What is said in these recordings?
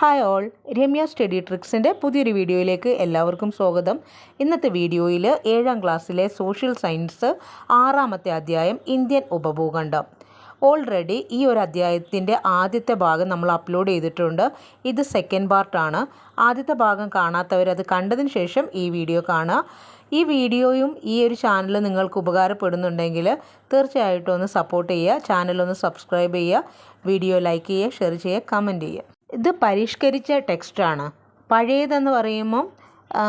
Hi all Ramya study ട്രിക്സിന്റെ പുതിയൊരു വീഡിയോയിലേക്ക് എല്ലാവർക്കും സ്വാഗതം. ഇന്നത്തെ വീഡിയോയിൽ ഏഴാം ക്ലാസ്സിലെ സോഷ്യൽ സയൻസ് ആറാമത്തെ അധ്യായം ഇന്ത്യൻ ഉപഭൂഖണ്ഡം. ഓൾറെഡി ഈ ഒരു അധ്യായത്തിന്റെ ആദ്യത്തെ ഭാഗം നമ്മൾ അപ്ലോഡ് ചെയ്തിട്ടുണ്ട്. ഇത് സെക്കൻഡ് പാർട്ടാണ് ആദ്യത്തെ ഭാഗം കാണാത്തവർ അത് കണ്ടതിന് ശേഷം ഈ വീഡിയോ കാണുക. ഈ വീഡിയോയും ഈ ഒരു ചാനൽ നിങ്ങൾക്ക് ഉപകാരപ്പെടുന്നുണ്ടെങ്കിൽ തീർച്ചയായിട്ടും ഒന്ന് സപ്പോർട്ട് ചെയ്യുക. ചാനലൊന്ന് സബ്സ്ക്രൈബ് ചെയ്യുക. വീഡിയോ ലൈക്ക് ചെയ്യുക ഷെയർ ചെയ്യുക കമന്റ് ചെയ്യുക. ഇത് പരിഷ്കരിച്ച ടെക്സ്റ്റാണ്. പഴയതെന്ന് പറയുമ്പം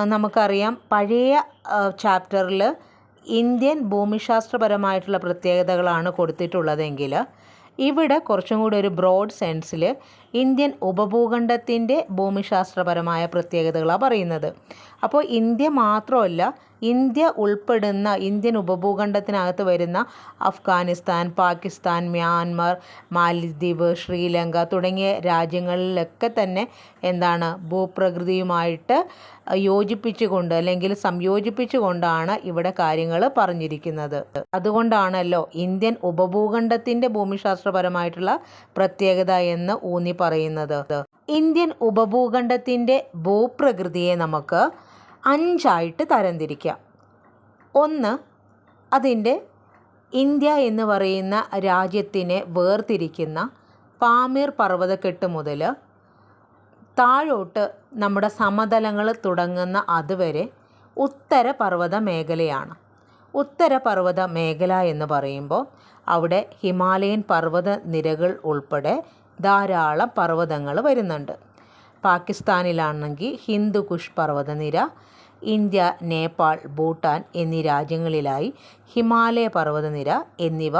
നമുക്കറിയാം പഴയ ചാപ്റ്ററിൽ ഇന്ത്യൻ ഭൂമിശാസ്ത്രപരമായിട്ടുള്ള പ്രത്യേകതകളാണ് കൊടുത്തിട്ടുള്ളതെങ്കിൽ ഇവിടെ കുറച്ചും കൂടി ഒരു ബ്രോഡ് സെൻസിൽ ഇന്ത്യൻ ഉപഭൂഖണ്ഡത്തിന്റെ ഭൂമിശാസ്ത്രപരമായ പ്രത്യേകതകളാണ് പറയുന്നത്. അപ്പോൾ ഇന്ത്യ മാത്രമല്ല ഇന്ത്യ ഉൾപ്പെടുന്ന ഇന്ത്യൻ ഉപഭൂഖണ്ഡത്തിനകത്ത് വരുന്ന അഫ്ഗാനിസ്ഥാൻ പാകിസ്ഥാൻ മ്യാൻമർ മാലിദ്വീപ് ശ്രീലങ്ക തുടങ്ങിയ രാജ്യങ്ങളിലൊക്കെ തന്നെ എന്താണ് ഭൂപ്രകൃതിയുമായിട്ട് യോജിപ്പിച്ചുകൊണ്ട് അല്ലെങ്കിൽ സംയോജിപ്പിച്ചുകൊണ്ടാണ് ഇവിടെ കാര്യങ്ങൾ പറഞ്ഞിരിക്കുന്നത്. അതുകൊണ്ടാണല്ലോ ഇന്ത്യൻ ഉപഭൂഖണ്ഡത്തിന്റെ ഭൂമിശാസ്ത്രപരമായിട്ടുള്ള പ്രത്യേകത എന്ന് ഊന്നി പറയുന്നത്. ഇന്ത്യൻ ഉപഭൂഖണ്ഡത്തിന്റെ ഭൂപ്രകൃതിയെ നമുക്ക് അഞ്ചായിട്ട് തരംതിരിക്കാം. ഒന്ന് അതിന്റെ ഇന്ത്യ എന്ന് പറയുന്ന രാജ്യത്തിനെ വേർതിരിക്കുന്ന പാമീർ പർവതക്കെട്ട് മുതൽ താഴോട്ട് നമ്മുടെ സമതലങ്ങൾ തുടങ്ങുന്ന അതുവരെ ഉത്തര പർവത മേഖലയാണ്. ഉത്തര പർവത മേഖല എന്ന് പറയുമ്പോൾ അവിടെ ഹിമാലയൻ പർവത നിരകൾ ഉൾപ്പെടെ ധാരാളം പർവതങ്ങൾ വരുന്നുണ്ട്. പാകിസ്ഥാനിലാണെങ്കിൽ ഹിന്ദുകുഷ് പർവതനിര ഇന്ത്യ നേപ്പാൾ ഭൂട്ടാൻ എന്നീ രാജ്യങ്ങളിലായി ഹിമാലയ പർവതനിര എന്നിവ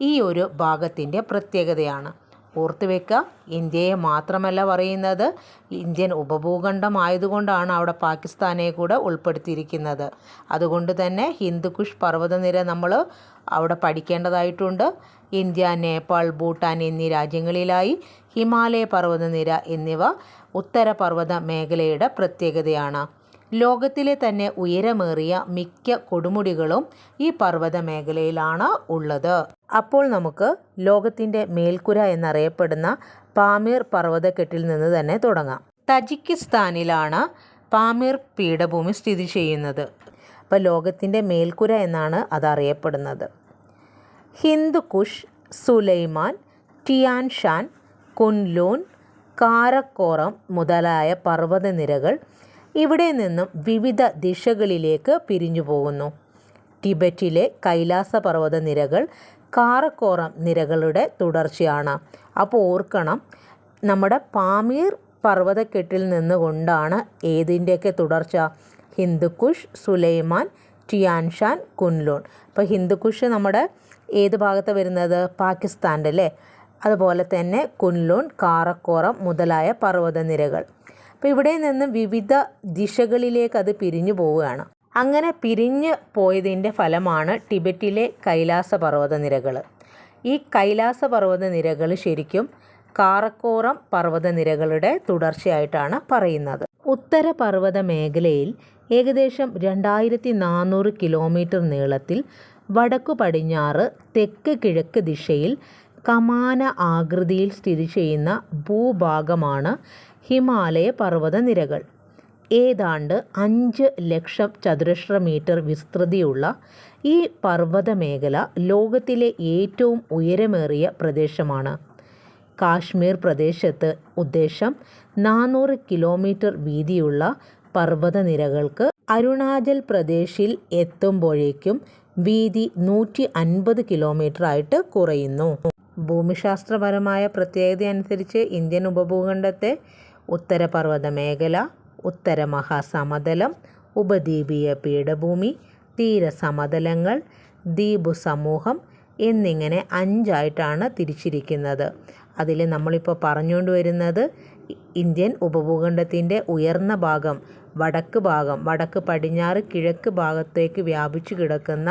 ഈ ഒരു ഭാഗത്തിന്റെ പ്രത്യേകതയാണ്. ഓർത്ത് വെക്കുക ഇന്ത്യയെ മാത്രമല്ല പറയുന്നത് ഇന്ത്യൻ ഉപഭൂഖണ്ഡമായതുകൊണ്ടാണ് അവിടെ പാകിസ്ഥാനെ കൂടെ ഉൾപ്പെടുത്തിയിരിക്കുന്നത്. അതുകൊണ്ട് തന്നെ ഹിന്ദുക്കുഷ് പർവതനിര നമ്മൾ അവിടെ പഠിക്കേണ്ടതായിട്ടുണ്ട്. ഇന്ത്യ നേപ്പാൾ ഭൂട്ടാൻ എന്നീ രാജ്യങ്ങളിലായി ഹിമാലയ പർവതനിര എന്നിവ ഉത്തരപർവത മേഖലയുടെ പ്രത്യേകതയാണ്. ലോകത്തിലെ തന്നെ ഉയരമേറിയ മിക്ക കൊടുമുടികളും ഈ പർവത മേഖലയിലാണ് ഉള്ളത്. അപ്പോൾ നമുക്ക് ലോകത്തിന്റെ മേൽക്കുര എന്നറിയപ്പെടുന്ന പാമീർ പർവതക്കെട്ടിൽ നിന്ന് തന്നെ തുടങ്ങാം. തജിക്കിസ്ഥാനിലാണ് പാമീർ പീഠഭൂമി സ്ഥിതി ചെയ്യുന്നത്. അപ്പോൾ ലോകത്തിന്റെ മേൽക്കുര എന്നാണ് അതറിയപ്പെടുന്നത്. ഹിന്ദുക്കുഷ് സുലൈമാൻ ടിയാൻഷാൻ കുൻലൂൻ കാരക്കോറം മുതലായ പർവതനിരകൾ ഇവിടെ നിന്നും വിവിധ ദിശകളിലേക്ക് പിരിഞ്ഞു പോകുന്നു. ടിബറ്റിലെ കൈലാസ പർവത നിരകൾ കാറക്കോറം നിരകളുടെ തുടർച്ചയാണ്. അപ്പോൾ ഓർക്കണം നമ്മുടെ പാമീർ പർവതക്കെട്ടിൽ നിന്നുകൊണ്ടാണ് ഏതിന്റെയൊക്കെ തുടർച്ച? ഹിന്ദുക്കുഷ് സുലൈമാൻ ടിയാൻഷാൻ കുൻലൂൺ. അപ്പോൾ ഹിന്ദുക്കുഷ് നമ്മുടെ ഏത് ഭാഗത്ത് വരുന്നത്? പാകിസ്ഥാന്റെ അല്ലേ? അതുപോലെ തന്നെ കുൻലൂൺ കാറക്കോറം മുതലായ പർവതനിരകൾ. അപ്പോൾ ഇവിടെ നിന്ന് വിവിധ ദിശകളിലേക്ക് അത് പിരിഞ്ഞു പോവുകയാണ്. അങ്ങനെ പിരിഞ്ഞ് പോയതിന്റെ ഫലമാണ് ടിബറ്റിലെ കൈലാസ പർവതനിരകൾ ഈ കൈലാസ പർവതനിരകൾ ശരിക്കും കാറക്കോറം പർവതനിരകളുടെ തുടർച്ചയായിട്ടാണ് പറയുന്നത്. ഉത്തര പർവത മേഖലയിൽ ഏകദേശം രണ്ടായിരത്തി നാനൂറ് കിലോമീറ്റർ നീളത്തിൽ വടക്കു പടിഞ്ഞാറ് തെക്ക് കിഴക്ക് ദിശയിൽ കമാന ആകൃതിയിൽ സ്ഥിതി ചെയ്യുന്ന ഭൂഭാഗമാണ് ഹിമാലയ പർവതനിരകൾ ഏതാണ്ട് അഞ്ച് ലക്ഷം ചതുരശ്ര മീറ്റർ വിസ്തൃതിയുള്ള ഈ പർവത മേഖല ലോകത്തിലെ ഏറ്റവും ഉയരമേറിയ പ്രദേശമാണ്. കാശ്മീർ പ്രദേശത്ത് ഉദ്ദേശം നാനൂറ് കിലോമീറ്റർ വീതിയുള്ള പർവതനിരകൾക്ക് അരുണാചൽ പ്രദേശിൽ എത്തുമ്പോഴേക്കും വീതി നൂറ്റി അൻപത് കിലോമീറ്റർ ആയിട്ട് കുറയുന്നു. ഭൂമിശാസ്ത്രപരമായ പ്രത്യേകത അനുസരിച്ച് ഇന്ത്യൻ ഉപഭൂഖണ്ഡത്തെ ഉത്തരപർവത മേഖല ഉത്തര മഹാസമതലം ഉപദ്വീപീയ പീഠഭൂമി തീരസമതലങ്ങൾ ദ്വീപു സമൂഹം എന്നിങ്ങനെ അഞ്ചായിട്ടാണ് തിരിച്ചിരിക്കുന്നത്. അതിൽ നമ്മളിപ്പോൾ പറഞ്ഞുകൊണ്ട് വരുന്നത് ഇന്ത്യൻ ഉപഭൂഖണ്ഡത്തിന്റെ ഉയർന്ന ഭാഗം വടക്ക് ഭാഗം വടക്ക് പടിഞ്ഞാറ് കിഴക്ക് ഭാഗത്തേക്ക് വ്യാപിച്ചു കിടക്കുന്ന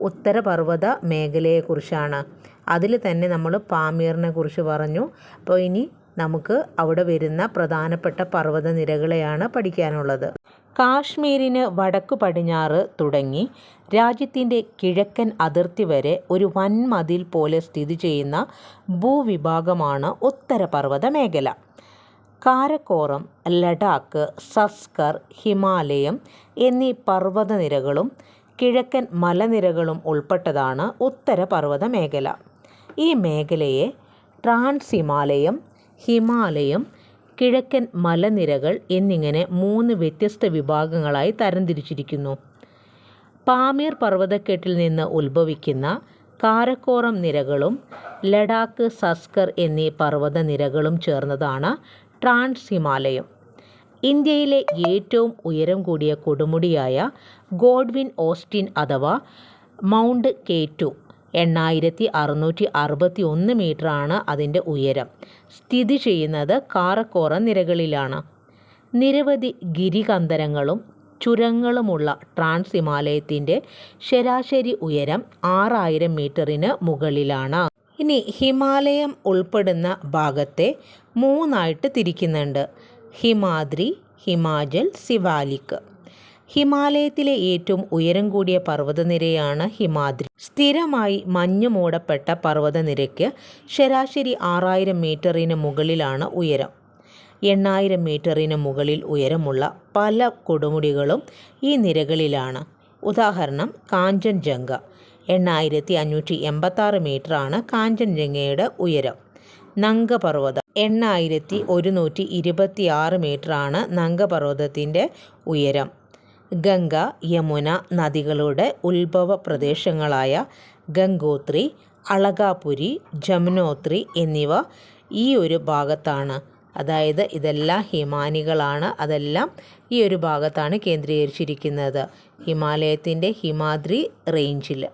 ഉത്തരപർവത മേഖലയെക്കുറിച്ചാണ് അതിൽ തന്നെ നമ്മൾ പാമീറിനെ കുറിച്ച് പറഞ്ഞു. അപ്പോൾ ഇനി നമുക്ക് അവിടെ വരുന്ന പ്രധാനപ്പെട്ട പർവതനിരകളെയാണ് പഠിക്കാനുള്ളത്. കാശ്മീരിന് വടക്കു പടിഞ്ഞാറ് തുടങ്ങി രാജ്യത്തിന്റെ കിഴക്കൻ അതിർത്തി വരെ ഒരു വൻമതിൽ പോലെ സ്ഥിതി ചെയ്യുന്ന ഭൂവിഭാഗമാണ് ഉത്തരപർവത മേഖല കാരക്കോറം ലഡാക്ക് സസ്കർ ഹിമാലയം എന്നീ പർവതനിരകളും കിഴക്കൻ മലനിരകളും ഉൾപ്പെട്ടതാണ് ഉത്തരപർവത മേഖല ഈ മേഖലയെ ട്രാൻസ് ഹിമാലയം ഹിമാലയം കിഴക്കൻ മലനിരകൾ എന്നിങ്ങനെ മൂന്ന് വ്യത്യസ്ത വിഭാഗങ്ങളായി തരംതിരിച്ചിരിക്കുന്നു. പാമീർ പർവതക്കെട്ടിൽ നിന്ന് ഉത്ഭവിക്കുന്ന കാരക്കോറം നിരകളും ലഡാക്ക് സസ്കർ എന്നീ പർവത നിരകളും ചേർന്നതാണ് ട്രാൻസ് ഹിമാലയം. ഇന്ത്യയിലെ ഏറ്റവും ഉയരം കൂടിയ കൊടുമുടിയായ ഗോഡ്വിൻ ഓസ്റ്റിൻ അഥവാ മൗണ്ട് കേറ്റു എണ്ണായിരത്തി അറുന്നൂറ്റി അറുപത്തി ഒന്ന് മീറ്ററാണ് അതിന്റെ ഉയരം. സ്ഥിതി ചെയ്യുന്നത് കാറക്കോറ നിരകളിലാണ്. നിരവധി ഗിരികന്ധരങ്ങളും ചുരങ്ങളുമുള്ള ട്രാൻസ് ഹിമാലയത്തിന്റെ ശരാശരി ഉയരം ആറായിരം മീറ്ററിന് മുകളിലാണ്. ഇനി ഹിമാലയം ഉൾപ്പെടുന്ന ഭാഗത്തെ മൂന്നായിട്ട് തിരിക്കുന്നുണ്ട്. ഹിമാദ്രി ഹിമാചൽ സിവാലിക് ഹിമാലയത്തിലെ ഏറ്റവും ഉയരം കൂടിയ പർവതനിരയാണ് ഹിമാദ്രി. സ്ഥിരമായി മഞ്ഞു മൂടപ്പെട്ട പർവതനിരയ്ക്ക് ശരാശരി ആറായിരം മീറ്ററിന് മുകളിലാണ് ഉയരം. എണ്ണായിരം മീറ്ററിന് മുകളിൽ ഉയരമുള്ള പല കൊടുമുടികളും ഈ നിരകളിലാണ്. ഉദാഹരണം കാഞ്ചൻജംഗ. എണ്ണായിരത്തി അഞ്ഞൂറ്റി എൺപത്താറ് മീറ്ററാണ് കാഞ്ചൻജംഗയുടെ ഉയരം. നങ്കപർവതം എണ്ണായിരത്തി ഒരുന്നൂറ്റി ഇരുപത്തി ആറ് മീറ്ററാണ് നങ്കപർവതത്തിന്റെ ഉയരം. ഗംഗ യമുന നദികളുടെ ഉത്ഭവ പ്രദേശങ്ങളായ ഗംഗോത്രി അളകാപുരി ജമുനോത്രി എന്നിവ ഈ ഒരു ഭാഗത്താണ്. അതായത് ഇതെല്ലാം ഹിമാനികളാണ്. അതെല്ലാം ഈ ഒരു ഭാഗത്താണ് കേന്ദ്രീകരിച്ചിരിക്കുന്നത്. ഹിമാലയത്തിന്റെ ഹിമാദ്രി റേഞ്ചിൽ.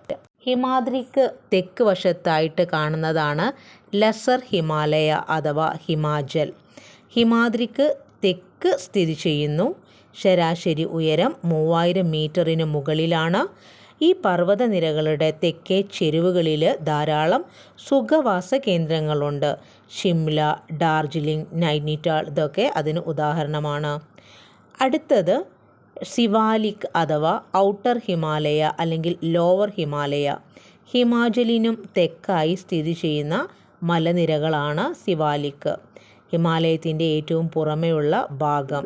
ഹിമാദ്രിക്ക് തെക്ക് വശത്തായിട്ട് കാണുന്നതാണ് ലെസർ ഹിമാലയ അഥവാ ഹിമാചൽ. ഹിമാദ്രിക്ക് തെക്ക് സ്ഥിതി ചെയ്യുന്നു. ശരാശരി ഉയരം മൂവായിരം മീറ്ററിന് മുകളിലാണ്. ഈ പർവതനിരകളുടെ തെക്കേ ചെരുവുകളിൽ ധാരാളം സുഖവാസ കേന്ദ്രങ്ങളുണ്ട്. ഷിംല ഡാർജിലിംഗ് നൈനിറ്റാൾ ഇതൊക്കെ അതിന് ഉദാഹരണമാണ്. അടുത്തത് സിവാലിക് അഥവാ ഔട്ടർ ഹിമാലയ അല്ലെങ്കിൽ ലോവർ ഹിമാലയ. ഹിമാചലിനും തെക്കായി സ്ഥിതി ചെയ്യുന്ന മലനിരകളാണ് സിവാലിക് ഹിമാലയത്തിന്റെ ഏറ്റവും പുറമെയുള്ള ഭാഗം.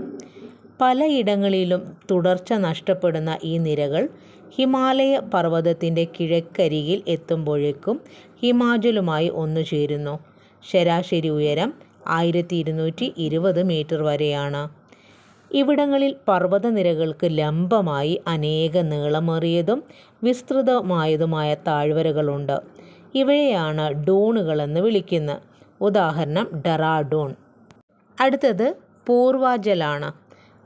പലയിടങ്ങളിലും തുടർച്ച നഷ്ടപ്പെടുന്ന ഈ നിരകൾ ഹിമാലയ പർവതത്തിന്റെ കിഴക്കരികിൽ എത്തുമ്പോഴേക്കും ഹിമാചലുമായി ഒന്നുചേരുന്നു ശരാശരി ഉയരം ആയിരത്തി ഇരുന്നൂറ്റി ഇരുപത് മീറ്റർ വരെയാണ്. ഇവിടങ്ങളിൽ പർവതനിരകൾക്ക് ലംബമായി അനേക നീളമേറിയതും വിസ്തൃതമായതുമായ താഴ്വരകളുണ്ട്. ഇവയെയാണ് ഡൂണുകളെന്ന് വിളിക്കുന്നത്. ഉദാഹരണം ഡെറാഡൂൺ. അടുത്തത് പൂർവാചലാണ്.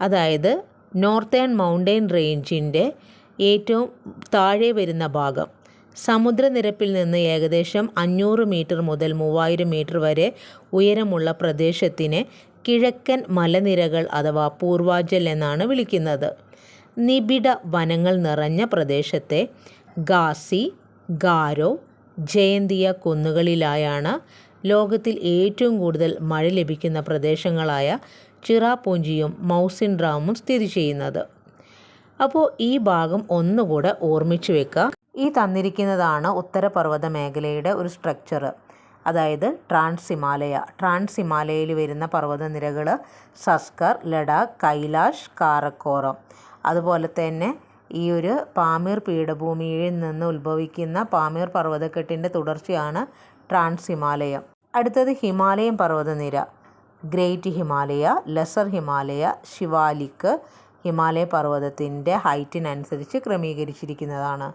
അതായത് നോർത്തേൺ മൗണ്ടൻ റേഞ്ചിന്റെ ഏറ്റവും താഴെ വരുന്ന ഭാഗം. സമുദ്രനിരപ്പിൽ നിന്ന് ഏകദേശം അഞ്ഞൂറ് മീറ്റർ മുതൽ മൂവായിരം മീറ്റർ വരെ ഉയരമുള്ള പ്രദേശത്തിനെ കിഴക്കൻ മലനിരകൾ അഥവാ പൂർവാചൽ എന്നാണ് വിളിക്കുന്നത്. നിബിഡ വനങ്ങൾ നിറഞ്ഞ പ്രദേശത്തെ ഗാസി ഗാരോ ജയന്തിയ കുന്നുകളിലായാണ് ലോകത്തിൽ ഏറ്റവും കൂടുതൽ മഴ ലഭിക്കുന്ന പ്രദേശങ്ങളായ ചിറാപൂഞ്ചിയും മൗസിൻ ഡ്രാമും സ്ഥിതി ചെയ്യുന്നത്. അപ്പോൾ ഈ ഭാഗം ഒന്നുകൂടെ ഓർമ്മിച്ചു വെക്കുക ഈ തന്നിരിക്കുന്നതാണ് ഉത്തരപർവത മേഖലയുടെ ഒരു സ്ട്രക്ചർ അതായത് ട്രാൻസ് ഹിമാലയ ട്രാൻസ് ഹിമാലയയിൽ വരുന്ന പർവതനിരകൾ സസ്കർ ലഡാക്ക് കൈലാഷ് കാറക്കോറം അതുപോലെ തന്നെ ഈ ഒരു പാമീർ പീഠഭൂമിയിൽ നിന്ന് ഉത്ഭവിക്കുന്ന പാമീർ പർവതക്കെട്ടിന്റെ തുടർച്ചയാണ് ട്രാൻസ് ഹിമാലയം അടുത്തത് ഹിമാലയം പർവതനിര. ഗ്രേറ്റ് ഹിമാലയ ലെസർ ഹിമാലയ ശിവാലിക് ഹിമാലയ പർവതത്തിന്റെ ഹൈറ്റിനനുസരിച്ച് ക്രമീകരിച്ചിരിക്കുന്നതാണ്.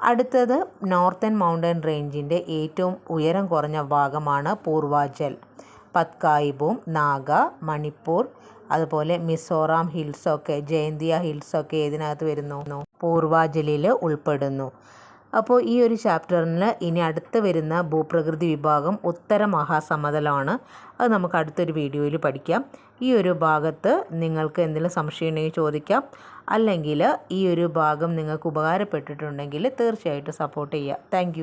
അടുത്തത് നോർത്തേൺ മൗണ്ടൻ റേഞ്ചിന്റെ ഏറ്റവും ഉയരം കുറഞ്ഞ ഭാഗമാണ് പൂർവാചൽ. പത്കായിബും നാഗ മണിപ്പൂർ അതുപോലെ മിസോറാം ഹിൽസൊക്കെ ജയന്തിയ ഹിൽസൊക്കെ ഇതിനകത്ത് വരുന്നു? പൂർവാചലിൽ ഉൾപ്പെടുന്നു. അപ്പോൾ ഈ ഒരു ചാപ്റ്ററിന് ഇനി അടുത്ത് വരുന്ന ഭൂപ്രകൃതി വിഭാഗം ഉത്തര മഹാസമതലമാണ് അത് നമുക്ക് അടുത്തൊരു വീഡിയോയിൽ പഠിക്കാം. ഈ ഒരു ഭാഗത്ത് നിങ്ങൾക്ക് എന്തെങ്കിലും സംശയം ഉണ്ടെങ്കിൽ ചോദിക്കാം. അല്ലെങ്കിൽ ഈ ഒരു ഭാഗം നിങ്ങൾക്ക് ഉപകാരപ്പെട്ടിട്ടുണ്ടെങ്കിൽ തീർച്ചയായിട്ടും സപ്പോർട്ട് ചെയ്യുക താങ്ക്